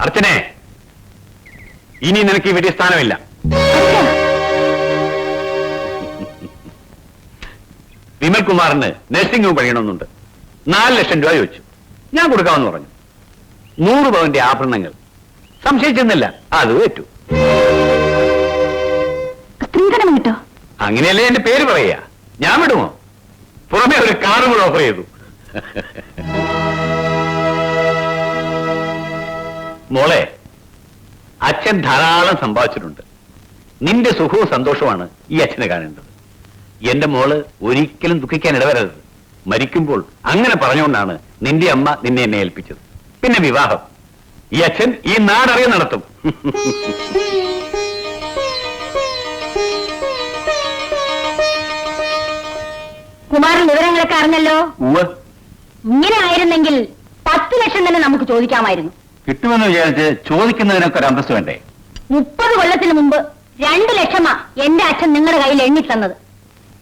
അർച്ചനെ ഇനി നിനക്ക് ഇവിടെ സ്ഥാനമില്ല. വിമൽ കുമാറിന് നഴ്സിംഗ് ഹോം പണിയണമെന്നുണ്ട്. നാല് ലക്ഷം രൂപ ചോദിച്ചു. ഞാൻ കൊടുക്കാമെന്ന് പറഞ്ഞു. നൂറ് പവന്റെ ആഭരണങ്ങൾ. സംശയിച്ചെന്നില്ല. അത് ഏറ്റു. സ്ത്രീധനം കിട്ടോ? അങ്ങനെയല്ലേ എന്റെ പേര് പറയാ ഞാൻ വിടുമോ? പുറമെ ഒരു കാറും കൂടെ ഓഫർ ചെയ്തു. മോളെ അച്ഛൻ ധാരാളം സമ്പാദിച്ചിട്ടുണ്ട്. നിന്റെ സുഖവും സന്തോഷമാണ് ഈ അച്ഛനെ കാണേണ്ടത്. എന്റെ മോൾ ഒരിക്കലും ദുഃഖിക്കാൻ ഇടവരരുത്. മരിക്കുമ്പോൾ അങ്ങനെ പറഞ്ഞുകൊണ്ടാണ് നിന്റെ അമ്മ നിന്നെ എന്നെ ഏൽപ്പിച്ചത്. പിന്നെ വിവാഹം. ഈ അച്ഛൻ ഈ നാടറിയ നടത്തും. കുമാരൻ വിവരങ്ങളൊക്കെ അറിഞ്ഞല്ലോ? ഇങ്ങനെ ആയിരുന്നെങ്കിൽ പത്ത് ലക്ഷം തന്നെ നമുക്ക് ചോദിക്കാമായിരുന്നു. കിട്ടുമെന്ന് വിചാരിച്ച് ചോദിക്കുന്നതിനൊക്കെ ഒരു അന്തസ്സ് വേണ്ടേ? മുപ്പത് കൊല്ലത്തിന് മുമ്പ് രണ്ടു ലക്ഷമാ എന്റെ അച്ഛൻ നിങ്ങളുടെ കയ്യിൽ എണ്ണി തന്നത്.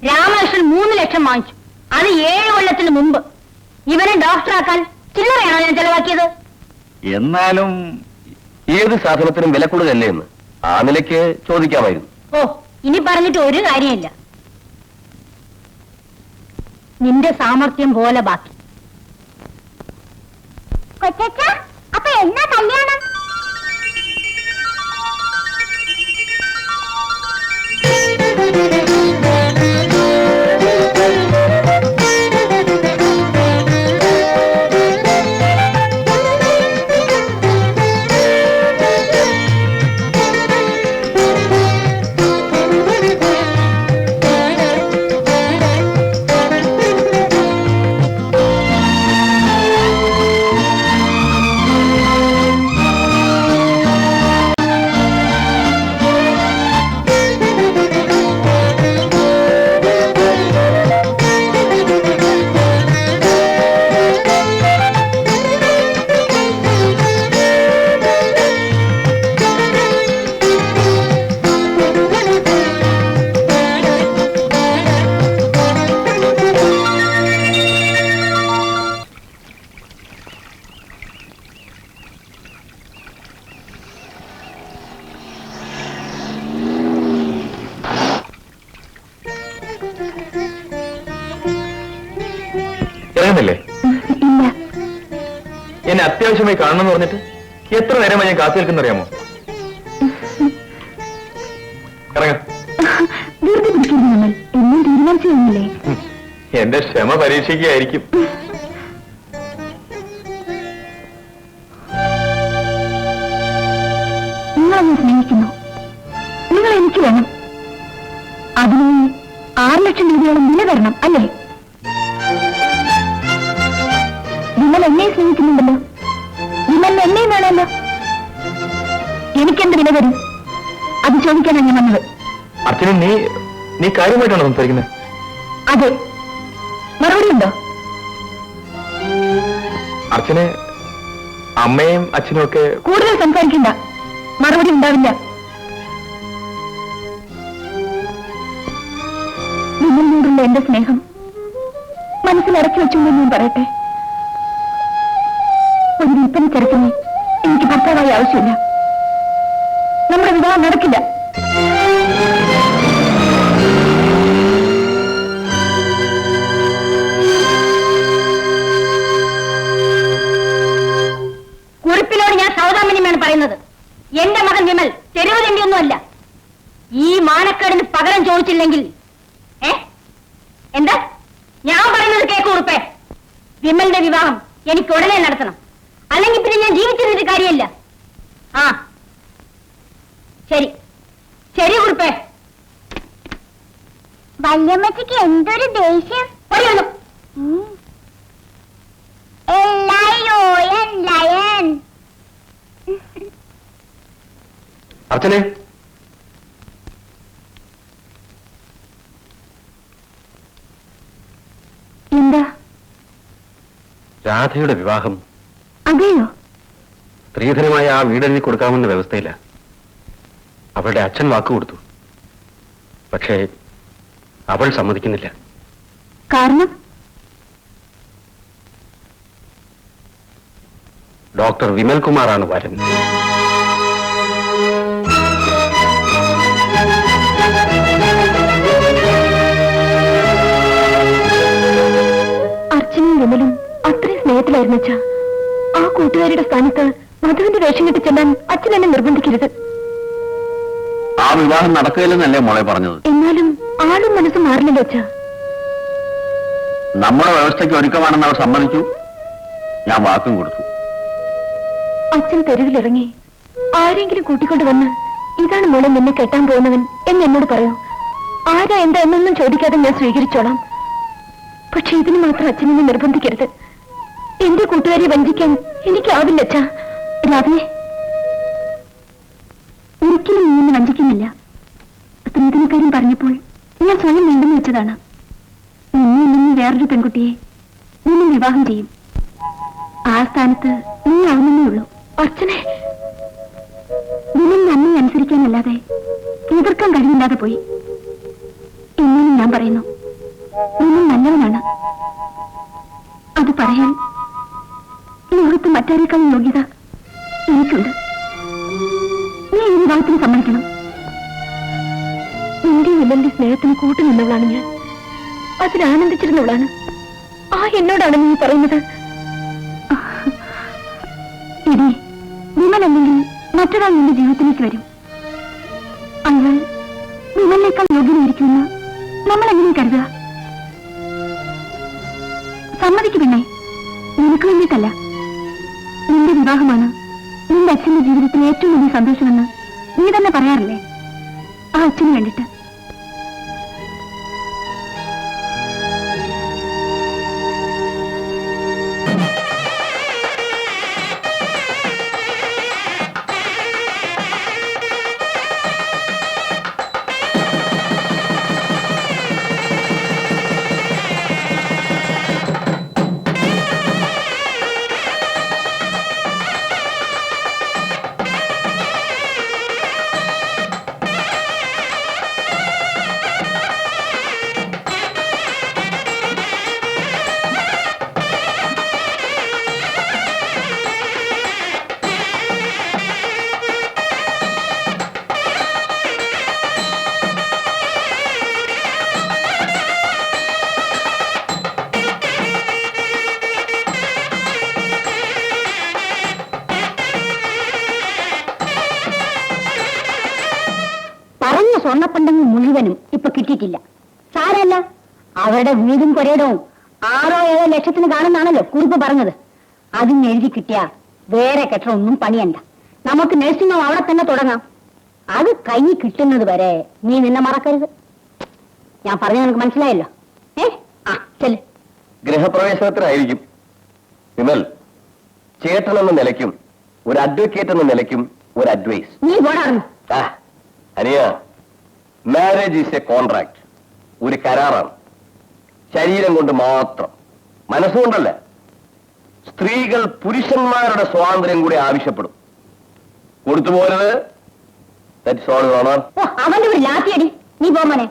രാമകൃഷ്ണൻ മൂന്ന് ലക്ഷം വാങ്ങിച്ചു. അത് ഏഴ് കൊല്ലത്തിന് മുമ്പ്. ഇവനെ ഡോക്ടറാക്കാൻ ചില്ലറയാണോ ഞാൻ ചെലവാക്കിയത്? എന്നാലും ഏത് സാധനത്തിനും വില കൂടുതലല്ലേ എന്ന് ആ നിലയ്ക്ക് ചോദിക്കാമായിരുന്നു. ഓ ഇനി പറഞ്ഞിട്ട് ഒരു കാര്യമില്ല. നിന്റെ സാമർത്ഥ്യം പോലെ ബാക്കി. കൊച്ചച്ച അപ്പൊ എന്നാ കല്യാണം? എന്നെ അത്യാവശ്യമായി കാണണമെന്ന് പറഞ്ഞിട്ട് എത്ര നേരമായി ഞാൻ കാത്തു നിൽക്കുന്ന അറിയാമോ എന്റെ ക്ഷമ പരീക്ഷിക്കുകയായിരിക്കും. ചോദിക്കാനാണ് ഞാൻ വന്നത് അച്ഛനെ നീ നീ കാര്യമായിട്ടാണോ സംസാരിക്കുന്നത്? അതെ. മറുപടി ഉണ്ടോ? അർച്ചനെ അമ്മയും അച്ഛനും ഒക്കെ കൂടുതൽ സംസാരിക്കണ്ട. മറുപടി ഉണ്ടാവില്ല. നിങ്ങളിനോടുള്ള എന്റെ സ്നേഹം മനസ്സിലടക്കി വെച്ചുകൊണ്ട് ഞാൻ പറയട്ടെ? ഒരു വിൽപ്പന ചരക്കിന് എനിക്ക് ഭർത്താവായി ആവശ്യമില്ല. നമ്മുടെ വിവാഹം നടക്കില്ല. പകരം ചോദിച്ചില്ലെങ്കിൽ എന്താ? ഞാൻ പറയുന്നത് കേക്ക് ഉറുപ്പേ. വിമലിന്റെ വിവാഹം എനിക്ക് ഉടനെ നടത്തണം. അല്ലെങ്കിൽ പിന്നെ ഞാൻ ജീവിച്ചിരുന്നിട്ട് കാര്യമില്ല. ആ. ശരി. ശരി ഉറുപ്പേ. വല്യമ്മച്ചക്ക് എന്തൊരു ദേഷ്യം. പറയുന്നു അർച്ചനെ എന്താ രാധയുടെ വിവാഹം അതെയോ? സ്ത്രീധനമായ ആ വീടെഴുതി കൊടുക്കാമെന്ന വ്യവസ്ഥയില്ല അവളുടെ അച്ഛൻ വാക്ക് കൊടുത്തു. പക്ഷേ അവൾ സമ്മതിക്കുന്നില്ല. കാരണം? ഡോക്ടർ വിമൽ കുമാറാണ് വരൻ ആ കൂട്ടുകാരുടെ സ്ഥാനത്ത് മധുവിന്റെ വേഷം കെട്ടി ചെല്ലാൻ അച്ഛൻ എന്നെ നിർബന്ധിക്കരുത്. ആ വിവാഹം നടക്കുകയില്ലെന്നല്ലേ മോളെ പറഞ്ഞത്? എന്നാലും ആളും മനസ്സും മാറില്ലല്ലോ അച്ഛ. നമ്മുടെ വ്യവസ്ഥയ്ക്ക് ഒരുക്കമാണെന്ന് അവർ സമ്മതിച്ചു. ഞാൻ വാക്കും കൊടുത്തു. അച്ഛൻ തെരുവിലിറങ്ങി ആരെങ്കിലും കൂട്ടിക്കൊണ്ട് വന്ന് ഇതാണ് മോളെ നിന്നെ കെട്ടാൻ പോകുന്നവൻ എന്ന് എന്നോട് പറയൂ. ആരാ എന്താ എന്നൊന്നും ചോദിക്കാതെ ഞാൻ സ്വീകരിച്ചോളാം. പക്ഷെ ഇതിന് മാത്രം അച്ഛനെ നിർബന്ധിക്കരുത്. എന്റെ കൂട്ടുകാരെ വഞ്ചിക്കാൻ എനിക്കാവില്ല അച്ഛാ. ഒരിക്കലും നീ എന്നെ വഞ്ചിക്കുന്നില്ല. സ്ത്രീധനക്കാരൻ പറഞ്ഞപ്പോൾ ഞാൻ സ്വയം വേണ്ടെന്ന് വെച്ചതാണ്. നിന്നെ വേറൊരു പെൺകുട്ടിയെ നിന്നെ വിവാഹം ചെയ്യും. ആ സ്ഥാനത്ത് നീ ആവുന്നേ ഉള്ളൂ. അർച്ചനെ നിന്നും നമ്മെ അനുസരിക്കാനല്ലാതെ എതിർക്കാൻ കഴിയില്ലാതെ പോയി. എന്നാലും ഞാൻ പറയുന്നു നിന്നും നല്ലവനാണ്. അത് പറയാൻ ലോകത്ത് മറ്റാരേക്കാളും യോഗ്യത എനിക്കുണ്ട്. നീ ഈ വിവാഹത്തിന് സമ്മതിക്കണം. നിന്റെ വിമലിന്റെ സ്നേഹത്തിന് കൂട്ടുനിന്നവളാണ് ഞാൻ. അതിൽ ആനന്ദിച്ചിരുന്നവളാണ്. ആ എന്നോടാണ് നീ പറയുന്നത്. ഇടി വിമൽ മറ്റൊരാൾ നിന്റെ ജീവിതത്തിലേക്ക് വരും. അയാൾ വിമലിനേക്കാൾ യോഗ്യനായിരിക്കുമെന്ന് നമ്മൾ എങ്ങനെ കരുതുക. സമ്മതിക്കു പിന്നെ നിനക്ക് വേണ്ടിയിട്ടല്ല. നിന്റെ വിവാഹമാണ് നിന്റെ അച്ഛന്റെ ജീവിതത്തിൽ ഏറ്റവും വലിയ സന്തോഷമെന്ന് നീ തന്നെ പറയാറില്ലേ? ആ അച്ഛന് വേണ്ടിയിട്ട്. അവരുടെ വീടും പുരയിടവും ആറോ ഏഴോ ലക്ഷത്തിന് കാണുന്നാണല്ലോ കുറിപ്പ് പറഞ്ഞത്. അതിന് എഴുതി കിട്ടിയ വേറെ കെട്ടറൊന്നും പണിയണ്ട. നമുക്ക് നഴ്സിംഗ് ഹോം അവിടെ തന്നെ തുടങ്ങാം. അത് കൈ കിട്ടുന്നത് വരെ നീ നിന്നെ മറക്കരുത്. ഞാൻ പറഞ്ഞ നിനക്ക് മനസ്സിലായല്ലോ? ഏ? ആ ചെൽ ഗൃഹപ്രവേശനത്തിനായിരിക്കും. വിമൽ ചേട്ടൻ എന്ന നിലയ്ക്കും ഒരു അഡ്വക്കേറ്റ് എന്ന നിലയ്ക്കും ഒരു അഡ്വൈസ് നീ പോടാറുന്നു അനിയ മാരേജ് ഈസ് എ കോൺട്രാക്ട് ഒരു കരാറാണ്. ശരീരം കൊണ്ട് മാത്രം. മനസ്സുകൊണ്ടല്ല സ്ത്രീകൾ പുരുഷന്മാരുടെ സ്വാതന്ത്ര്യം കൂടി ആവശ്യപ്പെടും. കൊടുത്തു പോരുത്. അവന്റെ ഒരു ലാത്തിയടി നീ പോമനെ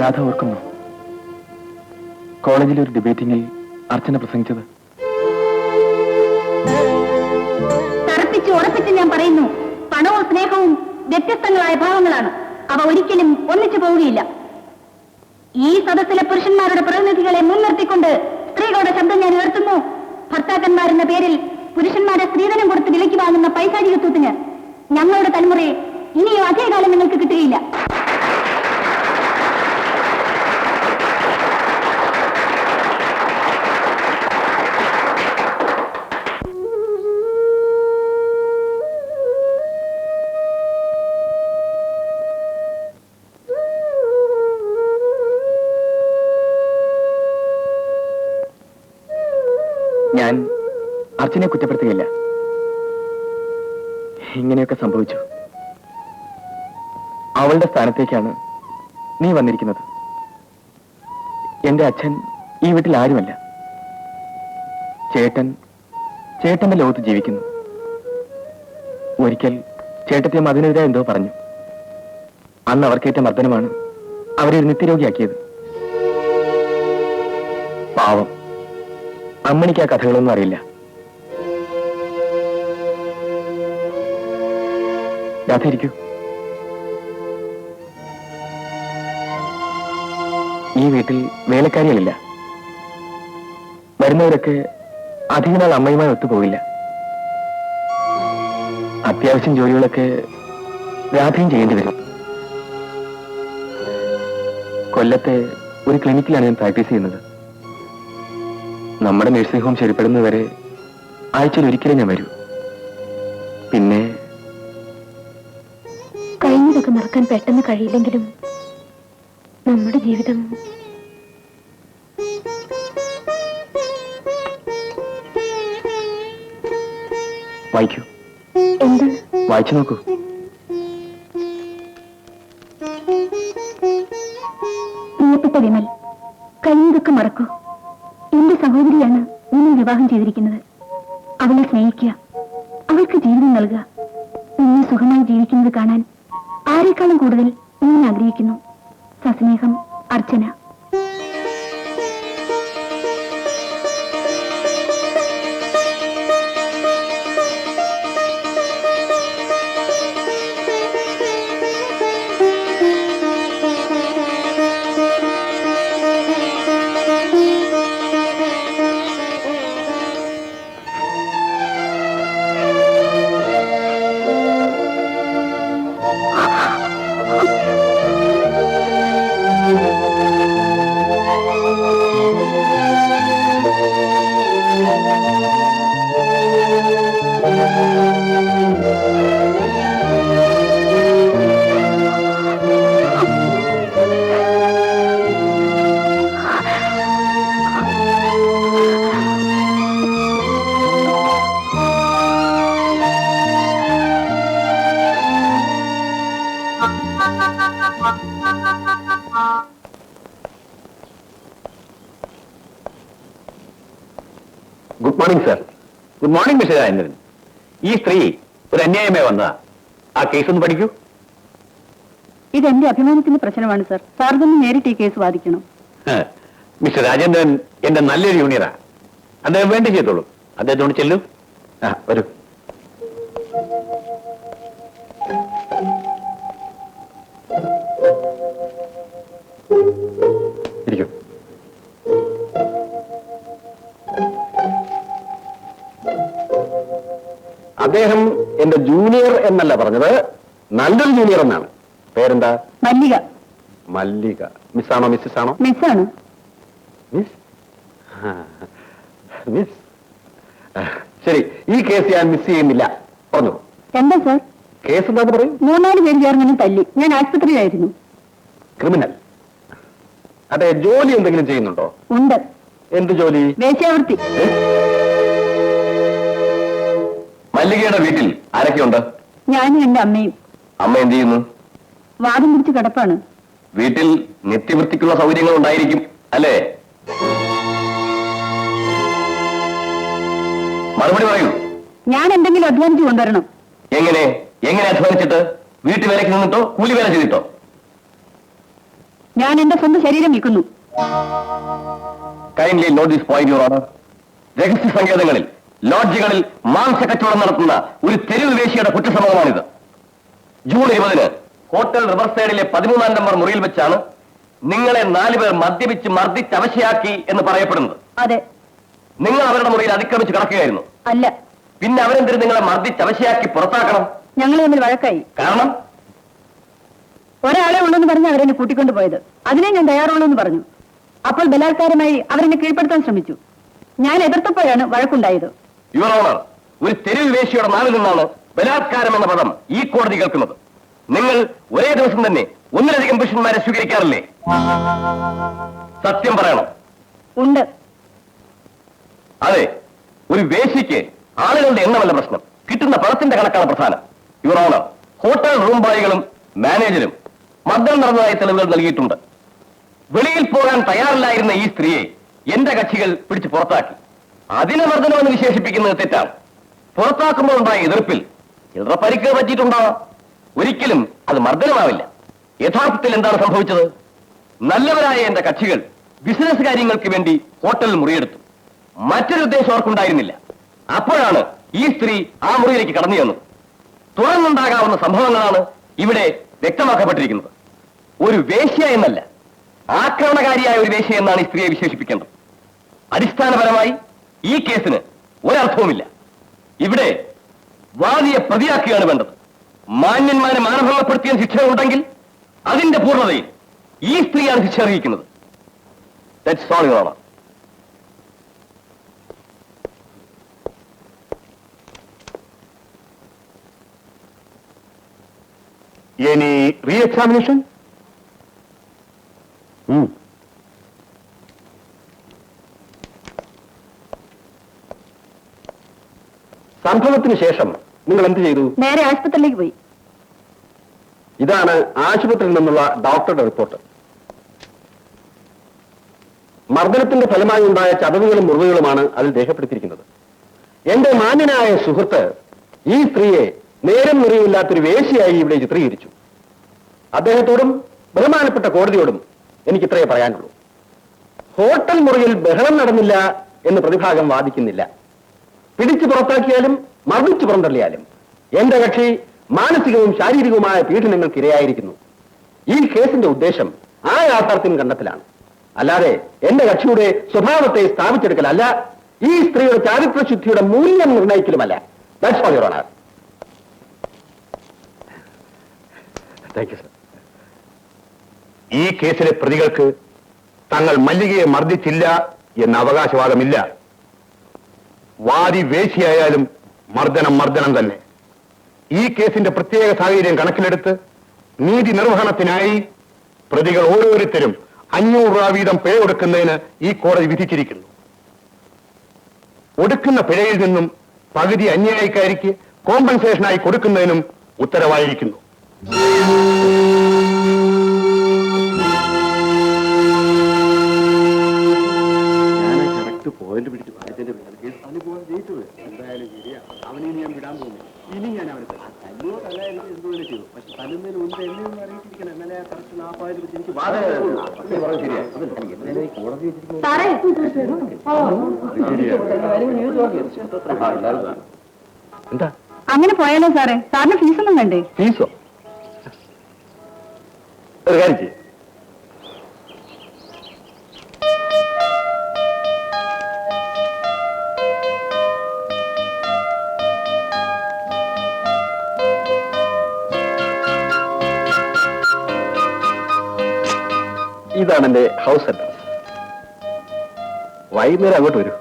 രാധ ഓർക്കുന്നു. കോളേജിലെ ഒരു ഡിബേറ്റിംഗിൽ അർച്ചന പ്രസംഗിച്ചത്. തറപ്പിച്ച് ഉറപ്പിച്ച് ഞാൻ പറയുന്നു പണവും സ്നേഹവും വ്യത്യസ്തങ്ങളായ ഭാവങ്ങളാണ്. അവ ഒരിക്കലും ഒന്നിച്ചു പോവുകയില്ല. ഈ സദസ്സിലെ പുരുഷന്മാരുടെ പ്രതിനിധികളെ മുൻനിർത്തിക്കൊണ്ട് സ്ത്രീകളുടെ ശബ്ദം ഞാൻ ഉയർത്തുന്നു. ഭർത്താക്കന്മാരെന്ന പേരിൽ പുരുഷന്മാരെ സ്ത്രീധനം കൊടുത്ത് വിലയ്ക്ക് വാങ്ങുന്ന പൈശാചികത്വത്തിന് ഞങ്ങളുടെ തലമുറയെ ഇനിയും അതേ കാലം നിങ്ങൾക്ക് കിട്ടുകയില്ല. ഞാൻ അർജുനെ കുറ്റപ്പെടുത്തുകയില്ല. ഇങ്ങനെയൊക്കെ സംഭവിച്ചു. അവളുടെ സ്ഥാനത്തേക്കാണ് നീ വന്നിരിക്കുന്നത്. എന്റെ അച്ഛൻ ഈ വീട്ടിൽ ആരുമല്ല. ചേട്ടൻ ചേട്ടന്റെ ലോകത്ത് ജീവിക്കുന്നു. ഒരിക്കൽ ചേട്ടത്തെ അതിനെതിരെ എന്തോ പറഞ്ഞു. അന്ന് അവർക്കേറ്റ മർദ്ദനമാണ് അവരെ ഒരു നിത്യരോഗിയാക്കിയത്. പാവം. അമ്മണിക്ക് ആ കഥകളൊന്നും അറിയില്ല. രാധ ഇരിക്കൂ. വീട്ടിൽ വേലക്കാരികളില്ല. വരുന്നവരൊക്കെ അധിക നാൾ അമ്മയുമായി ഒത്തുപോകില്ല അത്യാവശ്യം ജോലികളൊക്കെ രാധയും ചെയ്യേണ്ടി വരും. കൊല്ലത്തെ ഒരു ക്ലിനിക്കിലാണ് ഞാൻ പ്രാക്ടീസ് ചെയ്യുന്നത്. നമ്മുടെ നഴ്സിംഗ് ഹോം ശരിപ്പെടുന്നതുവരെ ആഴ്ചയിൽ ഒരിക്കലും ഞാൻ വരൂ. പിന്നെ കഴിഞ്ഞതൊക്കെ മറക്കാൻ പെട്ടെന്ന് കഴിയില്ലെങ്കിലും നമ്മുടെ ജീവിതം വായിക്കൂ. വായിച്ചു നോക്കൂ. പ്രിയപ്പെട്ട വിമൽ കഴിഞ്ഞതൊക്കെ മറക്കൂ. എന്റെ സഹോദരിയാണ് നിന്നെ വിവാഹം ചെയ്തിരിക്കുന്നത്. അവളെ സ്നേഹിക്കുക അവൾക്ക് ജീവിതം നൽകുക. നിന്നെ സുഖമായി ജീവിക്കുന്നത് കാണാൻ ആരെക്കാളും കൂടുതൽ ഞാൻ ആഗ്രഹിക്കുന്നു. സസ്നേഹം Archana. Good morning sir good morning mister Rajendran ഈ സ്ത്രീ ഒരു അന്യായമേ വന്നതാ. ആ കേസ് ഒന്ന് പഠിക്കൂ. ഇത് ഇതെന്റെ അഭിമാനത്തിന്റെ പ്രശ്നമാണ് സർ സാർ തന്നെ നേരിട്ട് ഈ കേസ് വാദിക്കണം മിസ്റ്റർ രാജേന്ദ്രൻ എന്റെ നല്ലൊരു യൂണിയറാ അദ്ദേഹം വേണ്ടി ചെയ്തോളൂ. അദ്ദേഹത്തോട് ചെല്ലൂ. ആ വരൂ. ഇരിക്കൂ. അദ്ദേഹം എന്റെ ജൂനിയർ എന്നല്ല പറഞ്ഞത് നല്ലൊരു ജൂനിയർ എന്നാണ്. പേരെന്താ? മല്ലിക. മല്ലിക. മിസ്സാണോ മിസ്സസ് ആണോ മിസ്സാണ്. മിസ്? മിസ്. ശരി ഈ കേസ് ഞാൻ മിസ് ചെയ്യുന്നില്ല. പറഞ്ഞു. എന്താ സർ? കേസ് എന്താന്ന് പറയും? മൂന്നാൽ പേര് ചേർന്ന് തല്ലി. ഞാൻ ആശുപത്രിയിലായിരുന്നു. ക്രിമിനൽ. അതെ ജോലി എന്തെങ്കിലും ചെയ്യുന്നുണ്ടോ? ഉണ്ട്. എന്ത് ജോലി? വേശ്യാവൃത്തി? മല്ലികയുടെ വീട്ടിൽ ആരൊക്കെയുണ്ട്? ഞാനും എന്റെ അമ്മയും. അമ്മ എന്ത് ചെയ്യുന്നു? വാദം പിടിച്ച് കിടപ്പാണ്. വീട്ടിൽ നിത്യവൃത്തിക്കുള്ള സൗകര്യങ്ങൾ ഉണ്ടായിരിക്കും അല്ലേ? മറുപടി പറയൂ. ഞാൻ എന്തെങ്കിലും അധ്വാനിച്ചു കൊണ്ടുവരണം. എങ്ങനെ? എങ്ങനെ അധ്വാനിച്ചിട്ട്? വീട്ടു വേലയ്ക്ക് നിന്നിട്ടോ കൂലി വേല ചെയ്തിട്ടോ? ഞാൻ എന്റെ സ്വന്തം ശരീരം വിൽക്കുന്നു. Kindly note this point your order രഹസ്യ സങ്കേതങ്ങളിൽ ലോഡ്ജുകളിൽ മാംസ കച്ചവടം നടത്തുന്ന ഒരു തെരുവ് വേശിയുടെ കുറ്റസമ്മതമാണിത്. ജൂൺ ഇരുപതിന് ഹോട്ടൽ റിവർ സൈഡിലെ പതിമൂന്നാം നമ്പർ മുറിയിൽ വെച്ചാണ് നിങ്ങളെ നാലുപേർ മദ്യപിച്ച് മർദ്ദിച്ച് അവശയാക്കി എന്ന് പറയപ്പെടുന്നത്. അതെ. നിങ്ങൾ അവരുടെ മുറിയിൽ അതിക്രമിച്ച് കിടക്കുകയായിരുന്നു. അല്ല. പിന്നെ അവരെന്തിന് നിങ്ങളെ മർദ്ദിച്ച് അവശയാക്കി പുറത്താക്കണം? ഞങ്ങൾ തമ്മിൽ വഴക്കായി. കാരണം? ഒരാളെ ഉള്ളെന്ന് പറഞ്ഞ് അവരെന്നെ കൂട്ടിക്കൊണ്ടു പോയത്. അതിനെ ഞാൻ തയ്യാറുള്ളൂ എന്ന് പറഞ്ഞു. അപ്പോൾ ബലാത്കാരമായി അവരെന്നെ കീഴ്പ്പെടുത്താൻ ശ്രമിച്ചു. ഞാൻ എതിർത്തപ്പോഴാണ് വഴക്കുണ്ടായത്. യുവർ ഓണർ ഒരു തെരുവ് വേശിയുടെ നാവിൽ നിന്നാണ് ബലാത്കാരം എന്ന പദം ഈ കോടതി കേൾക്കുന്നത്. നിങ്ങൾ ഒരേ ദിവസം തന്നെ ഒന്നിലധികം പുരുഷന്മാരെ സ്വീകരിക്കാറില്ലേ? സത്യം പറയണം. ഉണ്ട്. അതെ ഒരു വേശിക്ക് ആളുകളുടെ എണ്ണമല്ല പ്രശ്നം. കിട്ടുന്ന പണത്തിന്റെ കണക്കാണ് പ്രധാനം. യുവർ ഓണർ ഹോട്ടൽ റൂം ബോയികളും മാനേജരും മർദ്ദനം നടന്നതായി തെളിവുകൾ നൽകിയിട്ടുണ്ട്. വെളിയിൽ പോകാൻ തയ്യാറില്ലായിരുന്ന ഈ സ്ത്രീയെ എന്റെ കക്ഷികൾ പിടിച്ചു പുറത്താക്കി. അതിനെ വർധനമെന്ന് വിശേഷിപ്പിക്കുന്നത് തെറ്റാണ്. പുറത്താക്കുമ്പോൾ ഉണ്ടായ എതിർപ്പിൽ ചിലർ പരിക്ക് പറ്റിയിട്ടുണ്ടാവാം ഒരിക്കലും അത് മർദ്ദനമാവില്ല. യഥാർത്ഥത്തിൽ എന്താണ് സംഭവിച്ചത്? നല്ലവരായ എന്റെ കക്ഷികൾ ബിസിനസ് കാര്യങ്ങൾക്ക് വേണ്ടി ഹോട്ടലിൽ മുറിയെടുത്തു. മറ്റൊരു ഉദ്ദേശം അവർക്കുണ്ടായിരുന്നില്ല. അപ്പോഴാണ് ഈ സ്ത്രീ ആ മുറിയിലേക്ക് കടന്നു ചെന്നത്. തുറന്നുണ്ടാകാവുന്ന സംഭവങ്ങളാണ് ഇവിടെ വ്യക്തമാക്കപ്പെട്ടിരിക്കുന്നത്. ഒരു വേശ്യ എന്നല്ല ആക്രമണകാരിയായ ഒരു വേശ്യ എന്നാണ് ഈ സ്ത്രീയെ വിശേഷിപ്പിക്കേണ്ടത്. അടിസ്ഥാനപരമായി ഈ കേസിന് ഒരർത്ഥവുമില്ല. ഇവിടെ വാദിയെ പ്രതിയാക്കുകയാണ് വേണ്ടത്. മാന്യന്മാരെ മാനഭംഗപ്പെടുത്തിയ ശിക്ഷ ഉണ്ടെങ്കിൽ അതിന്റെ പൂർണതയിൽ ഈ സ്ത്രീയാണ് ശിക്ഷ അറിയിക്കുന്നത് ദാറ്റ്സ്. എനി റീ എക്സാമിനേഷൻ സംഭവത്തിന് ശേഷം നിങ്ങൾ എന്ത് ചെയ്തു? നേരെ ആശുപത്രിയിലേക്ക് പോയി. ഇതാണ് ആശുപത്രിയിൽ നിന്നുള്ള ഡോക്ടറുടെ റിപ്പോർട്ട്. മർദ്ദനത്തിന്റെ ഫലമായി ഉണ്ടായ ചതവുകളും മുറിവുകളുമാണ് അതിൽ രേഖപ്പെടുത്തിയിരിക്കുന്നത്. എന്റെ മാന്യനായ സുഹൃത്ത് ഈ സ്ത്രീയെ നേരം മുറിവില്ലാത്തൊരു വേശിയായി ഇവിടെ ചിത്രീകരിച്ചു. അദ്ദേഹത്തോടും ബഹുമാനപ്പെട്ട കോടതിയോടും എനിക്ക് ഇത്രയേ പറയാനുള്ളൂ. ഹോട്ടൽ മുറിയിൽ ബഹളം നടന്നില്ല എന്ന് പ്രതിഭാഗം വാദിക്കുന്നില്ല. പിടിച്ചു പുറത്താക്കിയാലും മർദ്ദിച്ചു പുറന്തള്ളിയാലും. എന്റെ കക്ഷി മാനസികവും ശാരീരികവുമായ പീഡനങ്ങൾക്ക് ഇരയായിരിക്കുന്നു ഈ കേസിന്റെ ഉദ്ദേശം ആ യാഥാർത്ഥ്യം കണ്ടെത്തലാണ്. അല്ലാതെ എന്റെ കക്ഷിയുടെ സ്വഭാവത്തെ സ്ഥാപിച്ചെടുക്കലല്ല ഈ സ്ത്രീയുടെ ചാരിത്രശുദ്ധിയുടെ മൂല്യം നിർണയിക്കലുമല്ല. ദാറ്റ്സ് ഫോർ യുവർ സർ ഈ കേസിലെ പ്രതികൾക്ക് തങ്ങൾ മല്ലികയെ മർദ്ദിച്ചില്ല എന്ന അവകാശവാദമില്ല. വാദി വേശിയായാലും മർദ്ദനം മർദ്ദനം തന്നെ. ഈ കേസിന്റെ പ്രത്യേക സാഹചര്യം കണക്കിലെടുത്ത് നീതി നിർവഹണത്തിനായി പ്രതികൾ ഓരോരുത്തരും അഞ്ഞൂറ് രൂപ വീതം പിഴ ഒടുക്കുന്നതിന് ഈ കോടതി വിധിച്ചിരിക്കുന്നു. ഒടുക്കുന്ന പിഴയിൽ നിന്നും പകുതി അന്യായക്കാരിക്ക് കോമ്പൻസേഷനായി കൊടുക്കുന്നതിനും ഉത്തരവായിരിക്കുന്നു. സാറേ എന്താ? അങ്ങനെ പോയാലോ സാറേ? സാറിന് ഫീസൊന്നും വേണ്ടേ? ഫീസോ? ഒരു കാര്യം ചെയ്യ്. ഇതാണ് എന്റെ ഹൗസ് അഡ്രസ് വൈകുന്നേരം അങ്ങോട്ട് വരൂ.